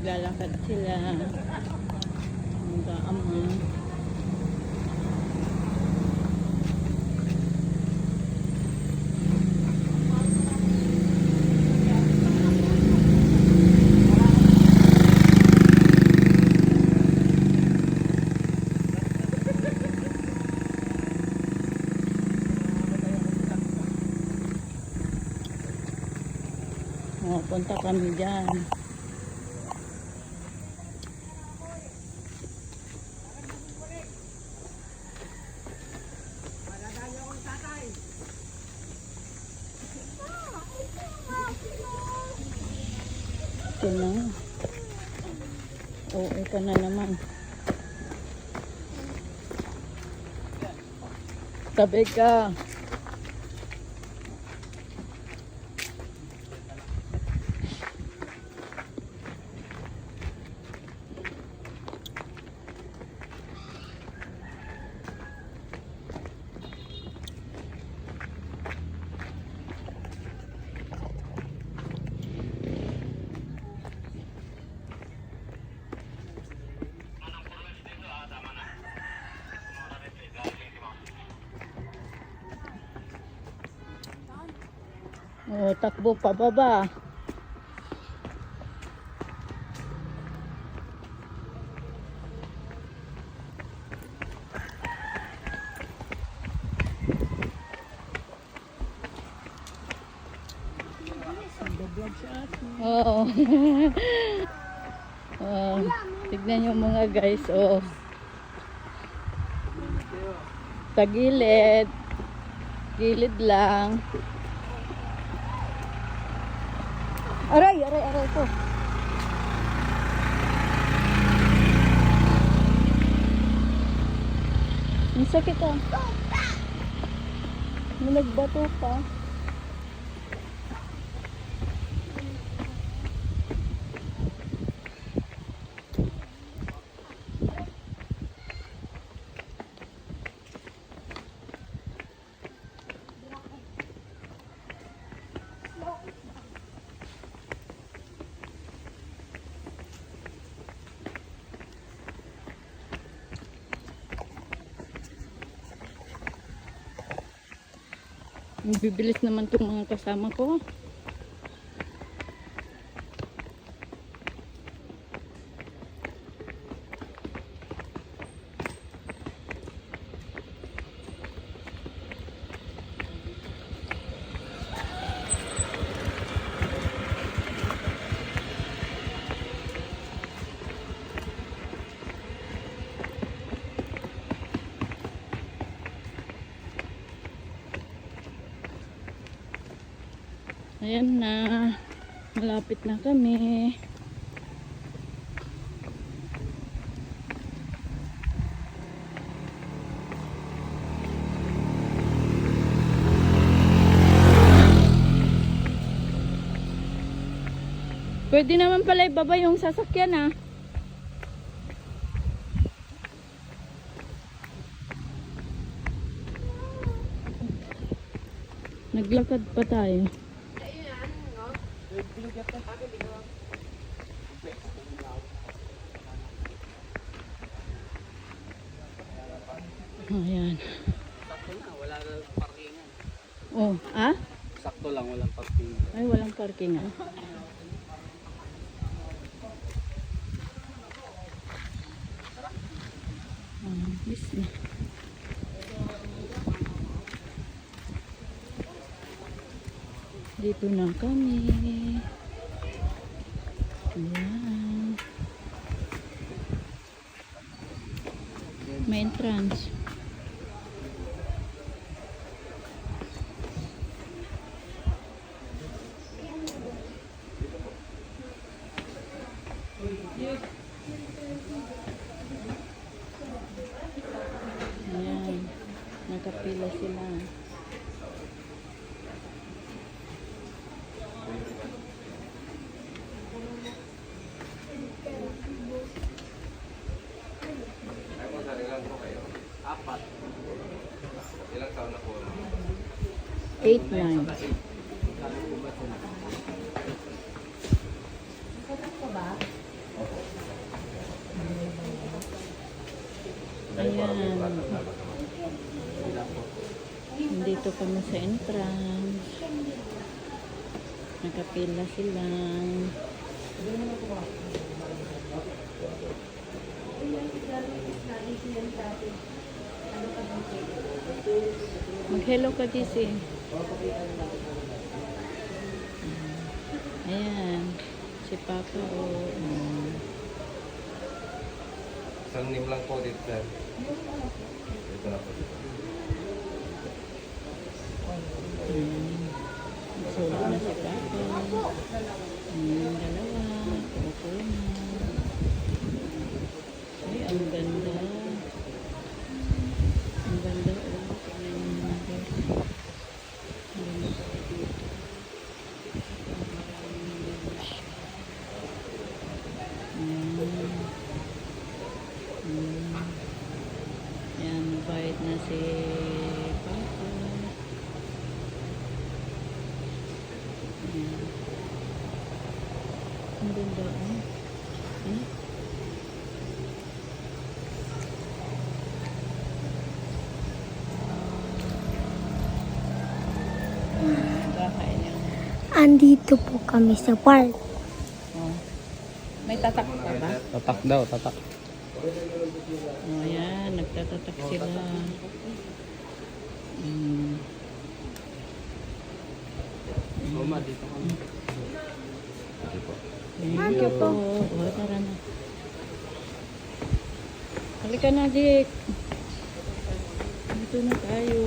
Naglalakad sila. Mag-aama. Oh, punta kami dyan. Ito na. Oo, ito na naman. Tabi ka. Oh, takbo pa baba. Oo. oh, tignan yung mga guys, oh. Sa gilid. Gilid lang. Aray ko. Ang sakit ah. Nagbato pa. Bibilis naman itong mga kasama ko. Ayan na. Malapit na kami. Pwede naman pala ibaba yung sasakyan ah. Naglakad pa tayo. Ayan. Sakto na, wala na parkingan. Oh, ah? Sakto lang, walang parkingan. Ay, walang parking ah. Ah, bis Dito na kami. Eight, nine. Ayan. Dito kami sa entrance. Nakapila silang. Mag-hello ka, Jesse. Ayan. Si Papa, oh. Mm. Isang name lang po dito, sir. Dito na po. Mm. Sulat na si Papa. Yung dalawa. Opo na. Ay, ang ganda. Ang ganda, oh. Tingnan niyo naman, guys. Ang ganda dito. Maraming beach. Ayan. Mm. Yan, mabait na si Papa. Ayan. Ang ganda? Bahay niya. Andito po kami sa park. Oh. May tatak pa ba? Tatak daw, tatak. Oh, yan. Nagtatatak sila. Mm. Roma, dito ka. Thank you po. O, tara na. Halika na, Dick. Dito na tayo.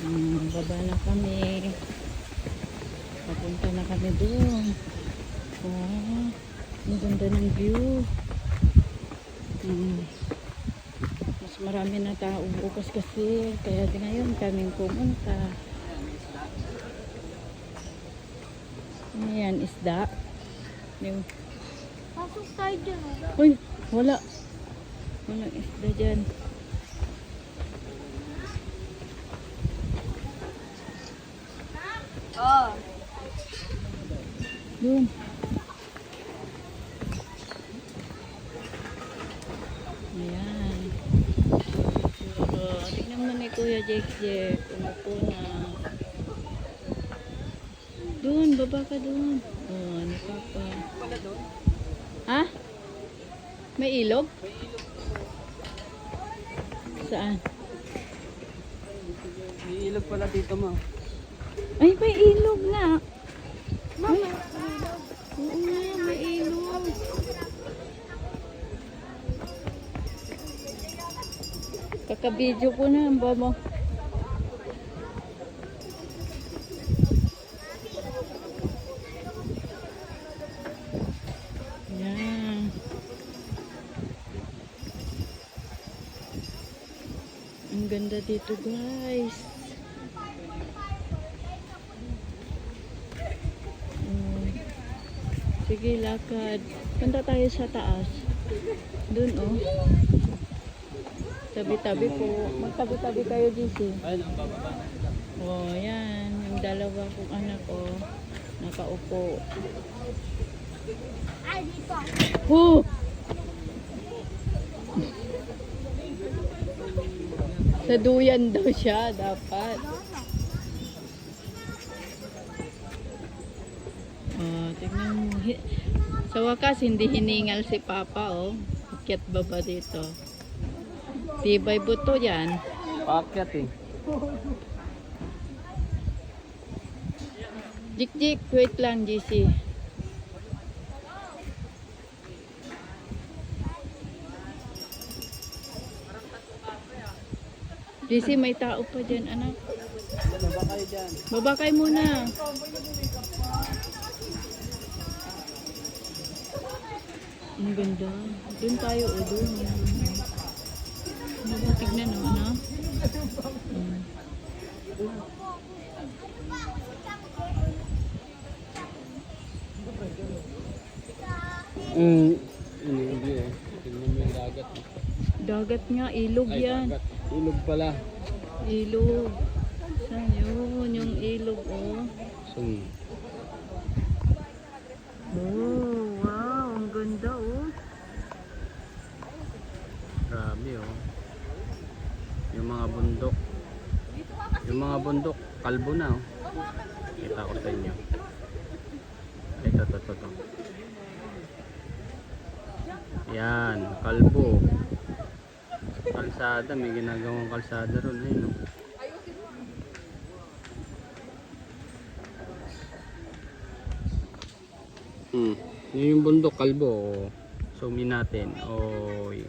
Hmm, baba na kami. Papunta na kami doon. Wow, ang ganda ng view. Hmm. Mas marami na tao bukas kasi. Kaya di ngayon kaming pumunta. Ano yan? Isda? Yung, Pasok tayo dyan. uy, wala. Walang isda dyan. Oh. Doon. Ayan. So, tingnan mo ni Kuya Jake Jake. Umupo na. Doon, baba ka doon. Oh, ano pa pa? Ha? May ilog? Saan? May ilog pala dito mo. Ay, may ilog nga. Mama, Oo nga, may ilog. Kakabidyo ko na, ang baba. Yan. Ang ganda dito, guys. Mm. Sige, lakad. Punta tayo sa taas. Doon, oh. Tabi-tabi po. Magtabi-tabi kayo, GC. Ayun, ang bababa. Oh, yan. Yung dalawa kong anak, oh. Nakaupo. Ay! Sa duyan daw siya, dapat. Oh, tignan mo. Sa wakas, hindi hiningal si Papa, oh. Akyat baba dito. Tibay buto yan. Paakyat eh. Jik-jik, wait lang, GC. GC, may tao pa dyan, anak. Baba kayo dyan. Baba kayo muna. Ang ganda. Doon tayo, o doon. Ba, tignan naman, ha? Mm. Mm. Hindi eh. Tingnan mo yung dagat. Dagat nga, ilog Ay, yan. dagat. Ilog pala. Ilog. Saan yun? Yung ilog, oh. Sun. Oh, wow. Ang ganda, oh. Yung mga bundok, kalbo na oh. Kita ko sa inyo. Ito, ito, ito, ito. Yan, kalbo. Kalsada, may ginagawang kalsada ron. Ayun, oh. Hmm. Yun yung bundok, kalbo. oh. Zoom in natin. Oy.